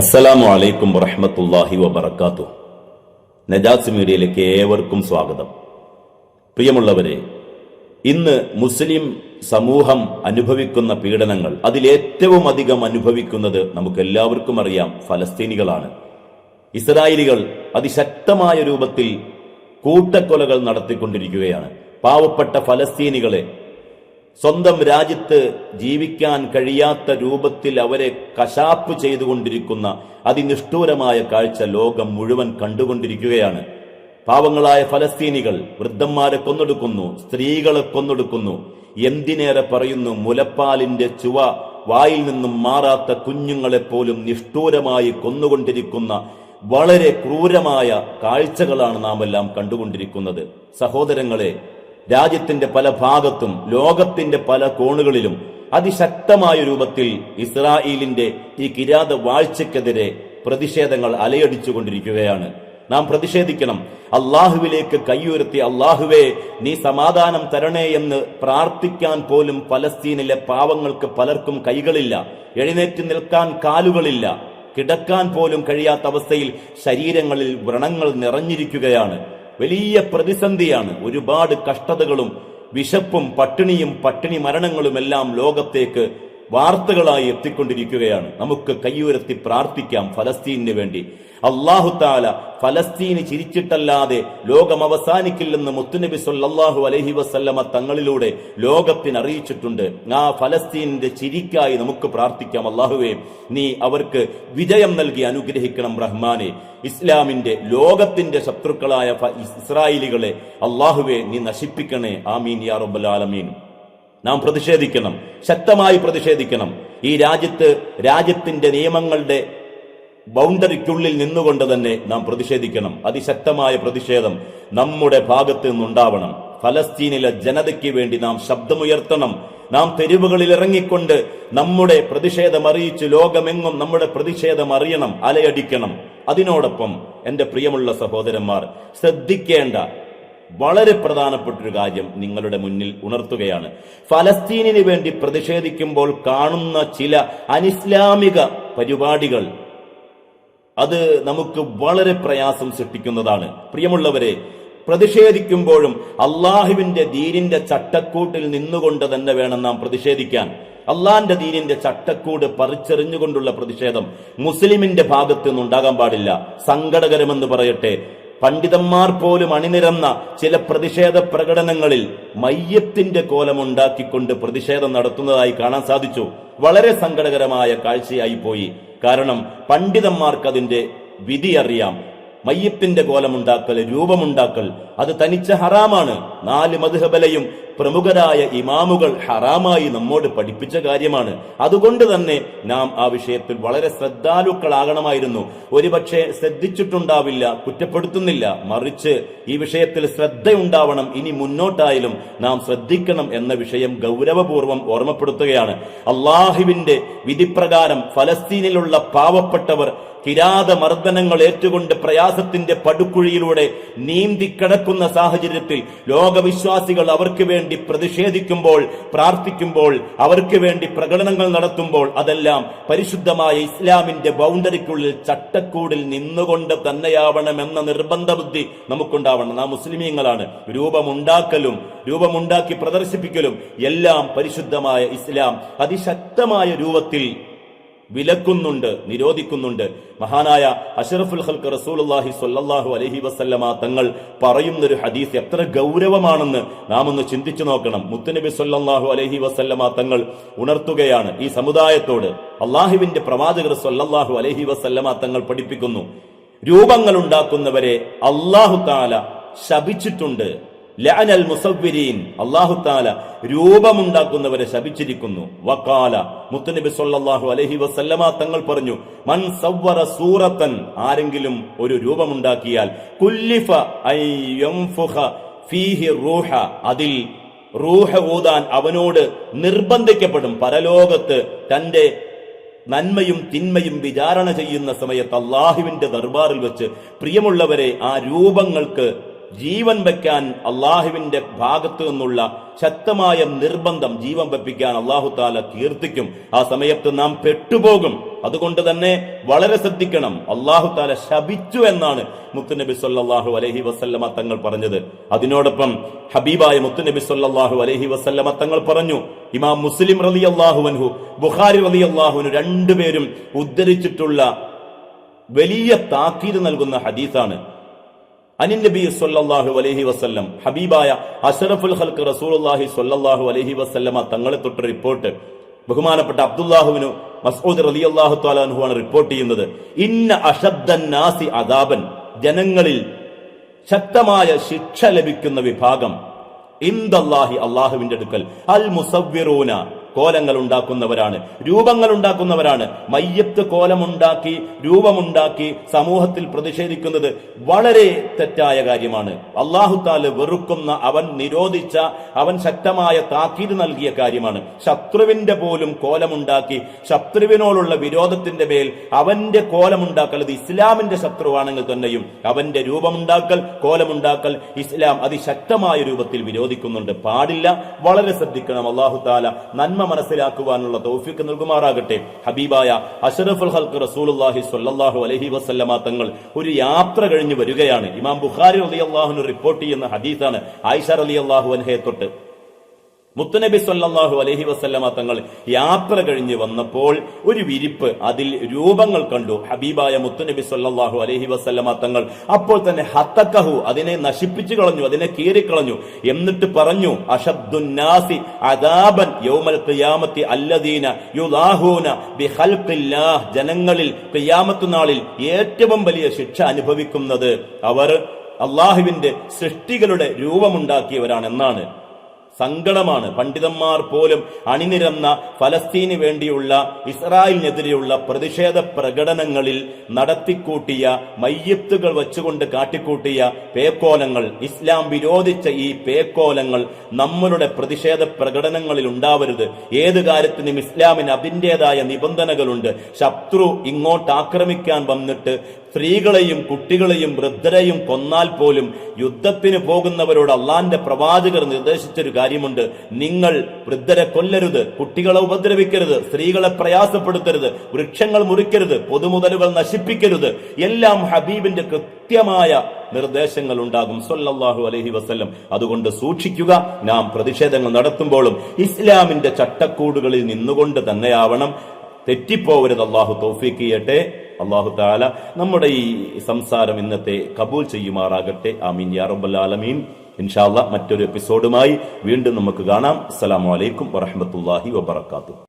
അസ്സലാമു അലൈക്കും വറഹമത്തല്ലാഹി വബർക്കാത്തു നജാസ് മീഡിയയിലേക്ക് ഏവർക്കും സ്വാഗതം. പ്രിയമുള്ളവരെ ഇന്ന് മുസ്ലിം സമൂഹം അനുഭവിക്കുന്ന പീഡനങ്ങൾ അതിലേറ്റവും അധികം അനുഭവിക്കുന്നത് നമുക്ക് എല്ലാവർക്കും അറിയാം ഫലസ്തീനികളാണ്. ഇസ്രായേലികൾ അതിശക്തമായ രൂപത്തിൽ കൂട്ടക്കൊലകൾ നടത്തിക്കൊണ്ടിരിക്കുകയാണ്. പാവപ്പെട്ട ഫലസ്തീനികളെ സ്വന്തം രാജ്യത്ത് ജീവിക്കാൻ കഴിയാത്ത രൂപത്തിൽ അവരെ കശാപ്പ് ചെയ്തുകൊണ്ടിരിക്കുന്ന അതിനിഷ്ഠൂരമായ കാഴ്ച ലോകം മുഴുവൻ കണ്ടുകൊണ്ടിരിക്കുകയാണ്. പാവങ്ങളായ ഫലസ്തീനികൾ വൃദ്ധന്മാരെ കൊന്നൊടുക്കുന്നു സ്ത്രീകളെ കൊന്നൊടുക്കുന്നു. എന്തിനേറെ പറയുന്നു മുലപ്പാലിന്റെ ചുവ വായിൽ നിന്നും മാറാത്ത കുഞ്ഞുങ്ങളെപ്പോലും നിഷ്ഠൂരമായി കൊന്നുകൊണ്ടിരിക്കുന്ന വളരെ ക്രൂരമായ കാഴ്ചകളാണ് നാം എല്ലാം കണ്ടുകൊണ്ടിരിക്കുന്നത്. സഹോദരങ്ങളെ രാജ്യത്തിന്റെ പല ഭാഗത്തും ലോകത്തിന്റെ പല കോണുകളിലും അതിശക്തമായ രൂപത്തിൽ ഇസ്രായേലിന്റെ ഈ കിരാത വാഴ്ചക്കെതിരെ പ്രതിഷേധങ്ങൾ അലയടിച്ചുകൊണ്ടിരിക്കുകയാണ്. നാം പ്രതിഷേധിക്കണം. അള്ളാഹുവിലേക്ക് കൈയുയർത്തി അള്ളാഹുവേ നീ സമാധാനം തരണേ എന്ന് പ്രാർത്ഥിക്കാൻ പോലും പലസ്തീനിലെ പാവങ്ങൾക്ക് പലർക്കും കൈകളില്ല. എഴുന്നേറ്റ് നിൽക്കാൻ കാലുകളില്ല. കിടക്കാൻ പോലും കഴിയാത്ത അവസ്ഥയിൽ ശരീരങ്ങളിൽ വ്രണങ്ങൾ നിറഞ്ഞിരിക്കുകയാണ്. വലിയ പ്രതിസന്ധിയാണ്. ഒരുപാട് കഷ്ടതകളും വിശപ്പും പട്ടിണിയും പട്ടിണി മരണങ്ങളുമെല്ലാം ലോകത്തേക്ക് വാർത്തകളായി എത്തിക്കൊണ്ടിരിക്കുകയാണ്. നമുക്ക് കയ്യുയർത്തി പ്രാർത്ഥിക്കാം ഫലസ്തീനു വേണ്ടി. അള്ളാഹു താല ഫലസ്തീന് ചിരിച്ചിട്ടല്ലാതെ ലോകം അവസാനിക്കില്ലെന്ന് മുത്തുനബി സൊല്ലാഹു അലഹി വസല്ലമ തങ്ങളിലൂടെ ലോകത്തിന് അറിയിച്ചിട്ടുണ്ട്. ആ ഫലസ്തീനിന്റെ ചിരിക്കായി നമുക്ക് പ്രാർത്ഥിക്കാം. അള്ളാഹുവേ നീ അവർക്ക് വിജയം നൽകി അനുഗ്രഹിക്കണം റഹ്മാനെ. ഇസ്ലാമിന്റെ ലോകത്തിന്റെ ശത്രുക്കളായ ഇസ്രായേലികളെ അള്ളാഹുവെ നീ നശിപ്പിക്കണേ. ആമീൻ യാ റബ്ബൽ ആലമീൻ. നാം പ്രതിഷേധിക്കണം ശക്തമായി പ്രതിഷേധിക്കണം. ഈ രാജ്യത്ത് രാജ്യത്തിന്റെ നിയമങ്ങളുടെ ബൗണ്ടറിക്കുള്ളിൽ നിന്നുകൊണ്ട് തന്നെ നാം പ്രതിഷേധിക്കണം. അതിശക്തമായ പ്രതിഷേധം നമ്മുടെ ഭാഗത്ത് നിന്നുണ്ടാവണം. ഫലസ്തീനിലെ ജനതയ്ക്ക് വേണ്ടി നാം ശബ്ദമുയർത്തണം. നാം തെരുവുകളിൽ ഇറങ്ങിക്കൊണ്ട് നമ്മുടെ പ്രതിഷേധം അറിയിച്ച് ലോകമെങ്ങും നമ്മുടെ പ്രതിഷേധം അറിയണം അലയടിക്കണം. അതിനോടൊപ്പം എന്റെ പ്രിയമുള്ള സഹോദരന്മാർ ശ്രദ്ധിക്കേണ്ട വളരെ പ്രധാനപ്പെട്ട ഒരു കാര്യം നിങ്ങളുടെ മുന്നിൽ ഉണർത്തുകയാണ്. ഫലസ്തീനിന് വേണ്ടി പ്രതിഷേധിക്കുമ്പോൾ കാണുന്ന ചില അനിസ്ലാമിക പരിപാടികൾ അത് നമുക്ക് വളരെ പ്രയാസം സൃഷ്ടിക്കുന്നതാണ്. പ്രിയമുള്ളവരെ പ്രതിഷേധിക്കുമ്പോഴും അള്ളാഹുവിന്റെ ദീനിന്റെ ചട്ടക്കൂട്ടിൽ നിന്നുകൊണ്ട് തന്നെ വേണം നാം പ്രതിഷേധിക്കാൻ. അള്ളാന്റെ ദീനിന്റെ ചട്ടക്കൂട് പറിച്ചെറിഞ്ഞുകൊണ്ടുള്ള പ്രതിഷേധം മുസ്ലിമിന്റെ ഭാഗത്തു നിന്നുണ്ടാകാൻ പാടില്ല. സങ്കടകരമെന്ന് പറയട്ടെ പണ്ഡിതന്മാർ പോലും അണിനിരന്ന ചില പ്രതിഷേധ പ്രകടനങ്ങളിൽ മയ്യത്തിന്റെ കോലമുണ്ടാക്കിക്കൊണ്ട് പ്രതിഷേധം നടത്തുന്നതായി കാണാൻ സാധിച്ചു. വളരെ സങ്കടകരമായ കാഴ്ചയായി പോയി. കാരണം പണ്ഡിതന്മാർക്ക് അതിന്റെ വിധി അറിയാം മയ്യത്തിന്റെ കോലമുണ്ടാക്കൽ രൂപമുണ്ടാക്കൽ അത് തനിച്ച ഹറാമാണ്. നാല് മധുഹബലയും പ്രമുഖരായ ഇമാമുകൾ ഹറാമായി നമ്മോട് പഠിപ്പിച്ച കാര്യമാണ്. അതുകൊണ്ട് തന്നെ നാം ആ വിഷയത്തിൽ വളരെ ശ്രദ്ധാലുക്കളാകണമായിരുന്നു. ഒരുപക്ഷെ ശ്രദ്ധിച്ചിട്ടുണ്ടാവില്ല കുറ്റപ്പെടുത്തുന്നില്ല. മറിച്ച് ഈ വിഷയത്തിൽ ശ്രദ്ധയുണ്ടാവണം. ഇനി മുന്നോട്ടായാലും നാം ശ്രദ്ധിക്കണം എന്ന വിഷയം ഗൗരവപൂർവം ഓർമ്മപ്പെടുത്തുകയാണ്. അള്ളാഹുവിന്റെ വിധിപ്രകാരം ഫലസ്തീനിലുള്ള പാവപ്പെട്ടവർ കിരാത മർദ്ദനങ്ങൾ ഏറ്റുകൊണ്ട് പ്രയാസത്തിന്റെ പടുക്കുഴിയിലൂടെ നീന്തിക്കിടക്കുന്ന സാഹചര്യത്തിൽ ലോകവിശ്വാസികൾ അവർക്ക് വേണ്ടി പ്രതിഷേധിക്കുമ്പോൾ പ്രാർത്ഥിക്കുമ്പോൾ അവർക്ക് വേണ്ടി പ്രകടനങ്ങൾ നടത്തുമ്പോൾ അതെല്ലാം പരിശുദ്ധമായ ഇസ്ലാമിന്റെ ബൗണ്ടറിക്കുള്ളിൽ ചട്ടക്കൂടിൽ നിന്നുകൊണ്ട് തന്നെയാവണമെന്ന നിർബന്ധ ബുദ്ധി നമുക്കുണ്ടാവണം. നാം മുസ്ലിമീങ്ങളാണ്. രൂപമുണ്ടാക്കലും രൂപമുണ്ടാക്കി പ്രദർശിപ്പിക്കലും എല്ലാം പരിശുദ്ധമായ ഇസ്ലാം അതിശക്തമായ രൂപത്തിൽ വിലക്കുന്നുണ്ട് നിരോധിക്കുന്നുണ്ട്. മഹാനായ അഷറഫുൽ ഹൽക്ക് റസൂലുള്ളാഹി സ്വല്ലല്ലാഹു അലഹി വസല്ലമ തങ്ങൾ പറയുന്നൊരു ഹദീസ് എത്ര ഗൗരവമാണെന്ന് നാം ഒന്ന് ചിന്തിച്ചു നോക്കണം. മുത്തുനബി സ്വല്ലല്ലാഹു അലഹി വസല്ലമ തങ്ങൾ ഉണർത്തുകയാണ്. ഈ സമുദായത്തോട് അള്ളാഹുവിന്റെ പ്രവാചകർ സ്വല്ലല്ലാഹു അലഹി വസല്ലമ തങ്ങൾ പഠിപ്പിക്കുന്നു. രൂപങ്ങൾ ഉണ്ടാക്കുന്നവരെ അള്ളാഹു താല ശപിച്ചിട്ടുണ്ട്. ലഅനൽ മുസവ്വിരീൻ. അല്ലാഹു തആല രൂപമുണ്ടാക്കുന്നവരെ ശപിച്ചിരിക്കുന്നു. വക്കാല മുത്തനബി സല്ലല്ലാഹു അലൈഹി വസല്ലമ തങ്ങൾ പറഞ്ഞു മൻ സവ്വറ സൂറത്തൻ ആരെങ്കിലും ഒരു രൂപമുണ്ടാക്കിയാൽ കുല്ലിഫ ഐ യംഫുഖ ഫീഹി റൂഹ അതിൽ റൂഹ ഊതാൻ അവനോട് നിർബന്ധിക്കപ്പെടും. പരലോകത്ത് തന്റെ നന്മയും തിന്മയും വിചാരണ ചെയ്യുന്ന സമയത്ത് അള്ളാഹുവിന്റെ ദർബാറിൽ വെച്ച് പ്രിയമുള്ളവരെ ആ രൂപങ്ങൾക്ക് ജീവൻ വെക്കാൻ അള്ളാഹുവിന്റെ ഭാഗത്തു നിന്നുള്ള ശക്തമായ നിർബന്ധം ജീവൻ വെപ്പിക്കാൻ അള്ളാഹു താല കീർത്തിക്കും. ആ സമയത്ത് നാം പെട്ടുപോകും. അതുകൊണ്ട് തന്നെ വളരെ ശ്രദ്ധിക്കണം. അള്ളാഹു താല ശപിച്ചു എന്നാണ് മുത്തുനബി സല്ലാഹു അലഹി വസല്ലമ തങ്ങൾ പറഞ്ഞത്. അതിനോടൊപ്പം ഹബീബായ മുത്തുനബി സല്ലാഹു അലഹി വസല്ലമ തങ്ങൾ പറഞ്ഞു ഇമാം മുസ്ലിം റലി അള്ളാഹുവൻഹു ബുഖാരി റലി അള്ളാഹുവിന് രണ്ടുപേരും ഉദ്ധരിച്ചിട്ടുള്ള വലിയ താക്കീത് നൽകുന്ന ഹദീസാണ്. അനിൻ സൊല്ലാഹു അലൈഹി വസല്ലം ഹബീബായ അഷറഫുൽ ഖൽക്ക് റസൂലുള്ളാഹി സൊല്ലാഹു അലൈഹി വസല്ലമ തങ്ങളെ തൊട്ട് റിപ്പോർട്ട്. ബഹുമാനപ്പെട്ട അബ്ദുല്ലാഹുവിനു മസ്ഊദ് റളിയല്ലാഹു തആല അൻഹു ആണ് റിപ്പോർട്ട് ചെയ്യുന്നത്. ഇന്ന അഷബ്ദന്നാസി അദാബൻ ജനങ്ങളിൽ ശക്തമായ ശിക്ഷ ലഭിക്കുന്ന വിഭാഗം ഇന്ദല്ലാഹി അള്ളാഹുവിന്റെ അടുക്കൽ. അൽ മുസവ്വിറൂന കോലങ്ങൾ ഉണ്ടാക്കുന്നവരാണ് രൂപങ്ങൾ ഉണ്ടാക്കുന്നവരാണ്. മയ്യത്ത് കോലമുണ്ടാക്കി രൂപമുണ്ടാക്കി സമൂഹത്തിൽ പ്രതിഷേധിക്കുന്നത് വളരെ തെറ്റായ കാര്യമാണ്. അള്ളാഹു താൽ വെറുക്കുന്ന അവൻ നിരോധിച്ച അവൻ ശക്തമായ താക്കീത് നൽകിയ കാര്യമാണ്. ശത്രുവിന്റെ പോലും കോലമുണ്ടാക്കി ശത്രുവിനോടുള്ള വിരോധത്തിന്റെ മേൽ അവന്റെ കോലമുണ്ടാക്കൽ അത് ഇസ്ലാമിന്റെ ശത്രുവാണെങ്കിൽ തന്നെയും അവന്റെ രൂപമുണ്ടാക്കൽ കോലമുണ്ടാക്കൽ ഇസ്ലാം അതിശക്തമായ രൂപത്തിൽ വിരോധിക്കുന്നുണ്ട്. പാടില്ല വളരെ ശ്രദ്ധിക്കണം. അള്ളാഹു താല നന്മ മനസ്സിലാക്കുവാനുള്ള തൗഫിക്ക് നൽകുമാറാകട്ടെ. ഹബീബായ അഷറഫുൽ ഹൽക്ക് റസൂലുല്ലാഹി സ്വല്ലാഹു അലഹി വസല്ലമ തങ്ങൾ ഒരു യാത്ര കഴിഞ്ഞ് വരികയാണ്. ഇമാം ബുഖാരി അലി അള്ളാഹുന് റിപ്പോർട്ട് ചെയ്യുന്ന ഹദീസാണ് ആയിഷ അലി അള്ളാഹു അൻഹയെ തൊട്ട്. മുത്തുനബി സല്ലാഹു അലഹി വസല്ലമ തങ്ങൾ യാത്ര കഴിഞ്ഞ് വന്നപ്പോൾ ഒരു വിരിപ്പ് അതിൽ രൂപങ്ങൾ കണ്ടു. ഹബീബായ മുത്തുനബി സല്ലാഹു അലഹി വസല്ലമ തങ്ങൾ അപ്പോൾ തന്നെ ഹത്തക്കഹു അതിനെ നശിപ്പിച്ചു കളഞ്ഞു അതിനെ കീറിക്കളഞ്ഞു. എന്നിട്ട് പറഞ്ഞു അഷബ്ദുന്നാസി അദാബൻ യൗമൽ ഖിയാമത്തി അല്ലദീന യുദാഹൂന ബിഖൽഖില്ലാഹ്. ജനങ്ങളിൽ ഖിയാമത്ത് നാളിൽ ഏറ്റവും വലിയ ശിക്ഷ അനുഭവിക്കുന്നത് അവർ അള്ളാഹുവിന്റെ സൃഷ്ടികളുടെ രൂപമുണ്ടാക്കിയവരാണെന്നാണ്. സങ്കടമാണ്. പണ്ഡിതന്മാർ പോലും അണിനിരന്ന ഫലസ്തീന് വേണ്ടിയുള്ള ഇസ്രായേലിനെതിരെയുള്ള പ്രതിഷേധ പ്രകടനങ്ങളിൽ നടത്തിക്കൂട്ടിയ മയ്യത്തുകൾ വച്ചുകൊണ്ട് കാട്ടിക്കൂട്ടിയ പേക്കോലങ്ങൾ ഇസ്ലാം വിരോധിച്ച ഈ പേക്കോലങ്ങൾ നമ്മളുടെ പ്രതിഷേധ പ്രകടനങ്ങളിൽ ഉണ്ടാവരുത്. ഏത് കാര്യത്തിനും ഇസ്ലാമിന് അതിന്റെതായ നിബന്ധനകളുണ്ട്. ശത്രു ഇങ്ങോട്ട് ആക്രമിക്കാൻ വന്നിട്ട് സ്ത്രീകളെയും കുട്ടികളെയും വൃദ്ധരെയും കൊന്നാൽ പോലും യുദ്ധത്തിന് പോകുന്നവരോട് അള്ളാന്റെ പ്രവാചകർ നിർദ്ദേശിച്ചൊരു കാര്യമുണ്ട്. നിങ്ങൾ വൃദ്ധരെ കൊല്ലരുത് കുട്ടികളെ ഉപദ്രവിക്കരുത് സ്ത്രീകളെ പ്രയാസപ്പെടുത്തരുത് വൃക്ഷങ്ങൾ മുറിക്കരുത് പൊതുമുതലുകൾ നശിപ്പിക്കരുത്. എല്ലാം ഹബീബിന്റെ കൃത്യമായ നിർദ്ദേശങ്ങൾ ഉണ്ടാകും സൊല്ലാഹു അലഹി വസ്ല്ലം. അതുകൊണ്ട് സൂക്ഷിക്കുക. നാം പ്രതിഷേധങ്ങൾ നടത്തുമ്പോഴും ഇസ്ലാമിന്റെ ചട്ടക്കൂടുകളിൽ നിന്നുകൊണ്ട് തന്നെയാവണം. തെറ്റിപ്പോവരുത്. അള്ളാഹു തൗഫീക്ക് ചെയ്യട്ടെ. അള്ളാഹു താല നമ്മുടെ ഈ സംസാരം ഇന്നത്തെ കബൂൽ ചെയ്യുമാറാകട്ടെ. ആമീൻ യാ റബ്ബൽ ആലമീൻ. ഇൻഷാല്ല മറ്റൊരു എപ്പിസോഡുമായി വീണ്ടും നമുക്ക് കാണാം. അസ്സാം വലൈക്കും വറഹമത്തല്ലാഹി വബർക്കാത്തു